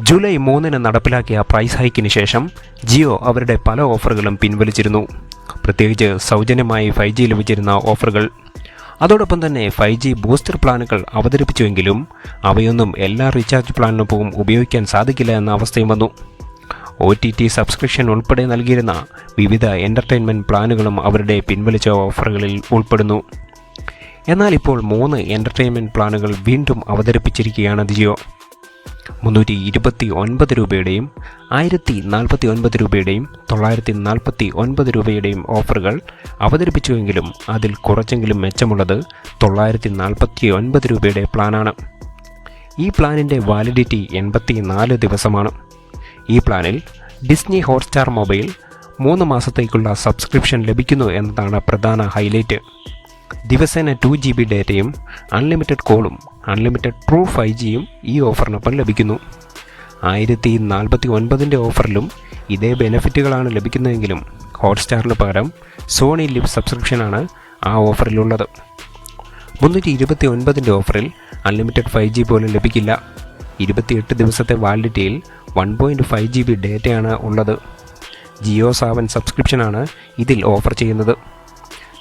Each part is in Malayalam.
ജൂലൈ മൂന്നിന് നടപ്പിലാക്കിയ പ്രൈസ് ഹൈക്കിന് ശേഷം ജിയോ അവരുടെ പല ഓഫറുകളും പിൻവലിച്ചിരുന്നു. പ്രത്യേകിച്ച് സൗജന്യമായി ഫൈവ് ജി ലഭിച്ചിരുന്ന ഓഫറുകൾ. അതോടൊപ്പം തന്നെ ഫൈവ് ജി ബൂസ്റ്റർ പ്ലാനുകൾ അവതരിപ്പിച്ചുവെങ്കിലും അവയൊന്നും എല്ലാ റീചാർജ് പ്ലാനിനൊപ്പവും ഉപയോഗിക്കാൻ സാധിക്കില്ല എന്ന അവസ്ഥയും വന്നു. ഒ ടി ടി സബ്സ്ക്രിപ്ഷൻ ഉൾപ്പെടെ നൽകിയിരുന്ന വിവിധ എന്റർടൈൻമെന്റ് പ്ലാനുകളും അവരുടെ പിൻവലിച്ച ഓഫറുകളിൽ ഉൾപ്പെടുന്നു. എന്നാൽ ഇപ്പോൾ മൂന്ന് എന്റർടൈൻമെന്റ് പ്ലാനുകൾ വീണ്ടും അവതരിപ്പിച്ചിരിക്കുകയാണ് ജിയോ. മുന്നൂറ്റി ഇരുപത്തി ഒൻപത് രൂപയുടെയും ആയിരത്തി നാൽപ്പത്തി ഒൻപത് രൂപയുടെയും തൊള്ളായിരത്തി നാൽപ്പത്തി ഒൻപത് രൂപയുടെയും ഓഫറുകൾ അവതരിപ്പിച്ചുവെങ്കിലും അതിൽ കുറച്ചെങ്കിലും മെച്ചമുള്ളത് തൊള്ളായിരത്തി നാൽപ്പത്തി ഒൻപത് രൂപയുടെ പ്ലാനാണ്. ഈ പ്ലാനിന്റെ വാലിഡിറ്റി എൺപത്തി നാല് ദിവസമാണ്. ഈ പ്ലാനിൽ ഡിസ്നി ഹോട്ട്സ്റ്റാർ മൊബൈൽ മൂന്ന് മാസത്തേക്കുള്ള സബ്സ്ക്രിപ്ഷൻ ലഭിക്കുന്നു എന്നതാണ് പ്രധാന ഹൈലൈറ്റ്. ദിവസേന ടു ജി ബി ഡേറ്റയും അൺലിമിറ്റഡ് കോളും അൺലിമിറ്റഡ് ട്രൂ ഫൈവ് ജിയും ഈ ഓഫറിനൊപ്പം ലഭിക്കുന്നു. ആയിരത്തി നാൽപ്പത്തി ഒൻപതിന്റെ ഓഫറിലും ഇതേ ബെനിഫിറ്റുകളാണ് ലഭിക്കുന്നതെങ്കിലും ഹോട്ട്സ്റ്റാറിന് പകരം സോണി ലിവ് സബ്സ്ക്രിപ്ഷനാണ് ആ ഓഫറിലുള്ളത്. മുന്നൂറ്റി ഇരുപത്തി ഒൻപതിന്റെ ഓഫറിൽ അൺലിമിറ്റഡ് ഫൈവ് ജി പോലും ലഭിക്കില്ല. ഇരുപത്തിയെട്ട് ദിവസത്തെ വാലിഡിറ്റിയിൽ one point five G B ഡേറ്റയാണ് ഉള്ളത്. ജിയോ സാവൻ സബ്സ്ക്രിപ്ഷനാണ് ഇതിൽ ഓഫർ ചെയ്യുന്നത്.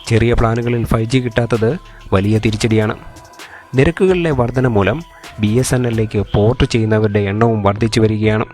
ചെറിയ പ്ലാനുകളിൽ ഫൈവ് ജി കിട്ടാത്തത് വലിയ തിരിച്ചടിയാണ്. നിരക്കുകളിലെ വർധന മൂലം ബി എസ് എൻ എല്ലിലേക്ക് പോർട്ട് ചെയ്യുന്നവരുടെ എണ്ണവും വർദ്ധിച്ചു വരികയാണ്.